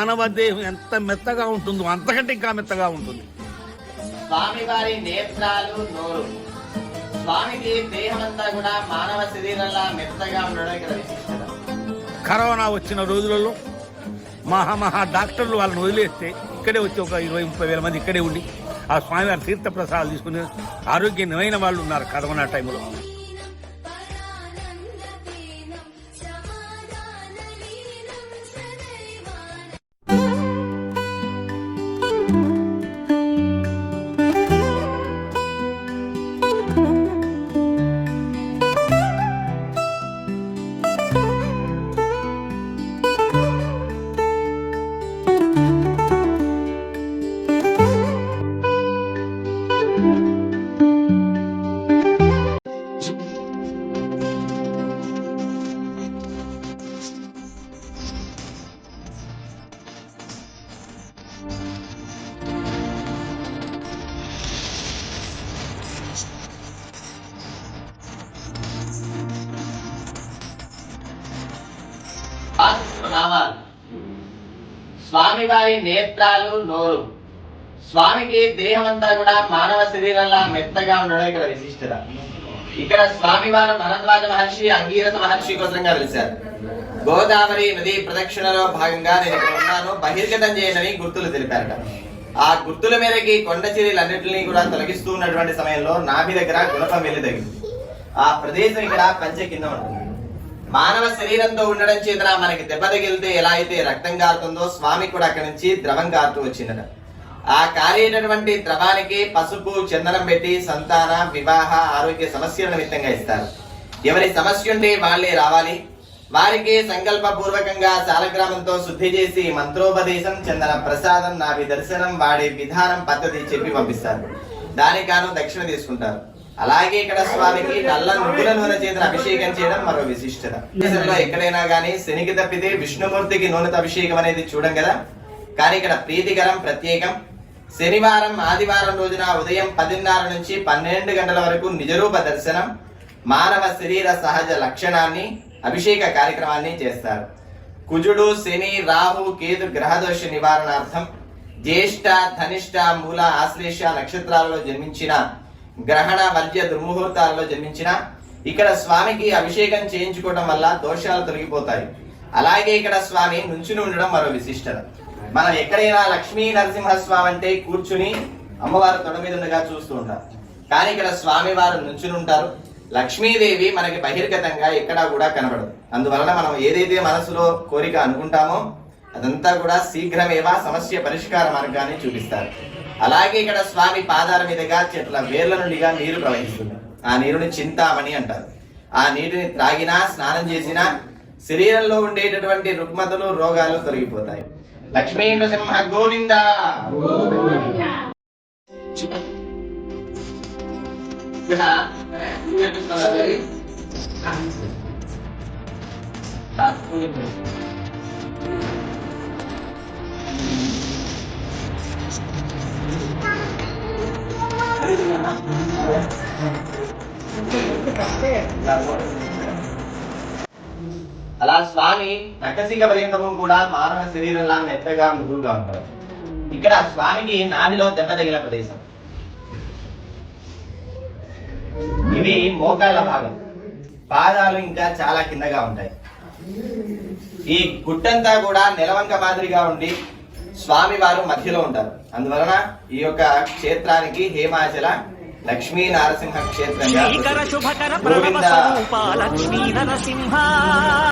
మానవ దేహం ఎంత మెత్తగా ఉంటుందో అంతకంటే ఇంకా మెత్తగా ఉంటుంది. స్వామివారి నేత్రాలు నోరు. స్వామికి దేహమంతా కూడా మానవ శరీరంలా మెత్తగా ఉండడం కరోనా వచ్చిన రోజులలో మహా మహా డాక్టర్లు వాళ్ళని వదిలేస్తే ఇక్కడే వచ్చి ఒక ఇరవై ముప్పై వేల మంది ఇక్కడే ఉండి ఆ స్వామివారి తీర్థ ప్రసాదాలు తీసుకుని ఆరోగ్యమైన వాళ్ళు ఉన్నారు కరోనా టైంలో. స్వామివారి నేత్రాలు నోరు. స్వామికి దేహం అంతా కూడా మానవ శరీరంలా మెత్తగా ఉండడం ఇక్కడ విశిష్టత. ఇక్కడ స్వామివారు భరద్వాజ మహర్షి అంగీరథ మహర్షి కోసంగా పిలిచారు. గోదావరి నది ప్రదక్షిణలో భాగంగా నేను ఇక్కడ ఉన్నాను. బహిర్గతం చేయనని గుర్తులు తెలిపారట. ఆ గుర్తుల మేరకి కొండ చర్యలన్నింటినీ కూడా తొలగిస్తూ ఉన్నటువంటి సమయంలో నాభి దగ్గర గుణపం వెళ్ళి తగింది ఆ ప్రదేశం ఇక్కడ పంచె కింద ఉంటుంది. మానవ శరీరంతో ఉండడం చేత మనకి దెబ్బ తగిలితే ఎలా అయితే రక్తం కారుతుందో స్వామి కూడా అక్కడి నుంచి ద్రవం కారుతూ వచ్చిందట. ఆ కారేటటువంటి ద్రవానికి పసుపు చందనం పెట్టి సంతాన వివాహ ఆరోగ్య సమస్యల నిమిత్తంగా ఇస్తారు. ఎవరి సమస్య ఉంటే వాళ్ళే రావాలి. వారికి సంకల్పపూర్వకంగా శాలగ్రామంతో శుద్ధి చేసి మంత్రోపదేశం చందన ప్రసాదం నాభి దర్శనం వాడే విధానం పద్ధతి చెప్పి పంపిస్తారు. దానికాను దక్షిణ తీసుకుంటారు. అలాగే ఇక్కడ స్వామికి నల్ల నువ్వుల నూనె చేత అభిషేకం చేయడం మరో విశిష్టత. దేశంలో ఎక్కడైనా గానీ శనికి తప్పితే విష్ణుమూర్తికి నూనెతో అభిషేకం అనేది చూడం కదా? కానీ ఇక్కడ ప్రీతికరం ప్రత్యేకం. శనివారం ఆదివారం రోజున ఉదయం పదిన్నర నుంచి పన్నెండు గంటల వరకు నిజరూప దర్శనం మానవ శరీర సహజ లక్షణాన్ని అభిషేక కార్యక్రమాన్ని చేస్తారు. కుజుడు శని రాహు కేతు గ్రహదోష నివారణార్థం జ్యేష్ఠ ధనిష్ట మూల ఆశ్లేష నక్షత్రాలలో జన్మించిన గ్రహణ మధ్య దుర్ముహూర్తాలలో జన్మించిన ఇక్కడ స్వామికి అభిషేకం చేయించుకోవడం వల్ల దోషాలు తొలగిపోతాయి. అలాగే ఇక్కడ స్వామి నుంచుని ఉండడం మరో విశిష్టత. మనం ఎక్కడైనా లక్ష్మీ నరసింహస్వామి అంటే కూర్చుని అమ్మవారు తొడ మీద ఉండగా చూస్తూ ఉంటారు కానీ ఇక్కడ స్వామి వారు నుంచుని ఉంటారు. లక్ష్మీదేవి మనకి బహిర్గతంగా ఎక్కడా కూడా కనబడదు. అందువలన మనం ఏదైతే మనసులో కోరిక అనుకుంటామో అదంతా కూడా శీఘ్రమేవా సమస్య పరిష్కార మార్గాన్ని చూపిస్తారు. అలాగే ఇక్కడ స్వామి పాదాల మీదుగా చెట్ల వేర్ల నుండిగా నీరు ప్రవహిస్తుంది. ఆ నీరుని చింతామణి అంటారు. ఆ నీటిని త్రాగినా స్నానం చేసినా శరీరంలో ఉండేటటువంటి రుగ్మతలు రోగాలు తొలగిపోతాయి. లక్ష్మీ నృసింహ గోవింద! అలా స్వామి నటసింగ పర్యంతము కూడా మానవ శరీరంలా మెత్తగా మృదువుగా ఉంటారు ఇక్కడ స్వామికి నాడిలో దెబ్బ తగిన ప్రదేశం. ఇవి మోకాళ్ళ భాగం. పాదాలు ఇంకా చాలా కిందగా ఉంటాయి. ఈ గుట్టంతా కూడా నెలవంక మాదిరిగా ఉండి స్వామి వారు మధ్యలో ఉంటారు. అందువలన ఈ యొక్క క్షేత్రానికి హేమాచల లక్ష్మీ నరసింహ క్షేత్రంగా గోవింద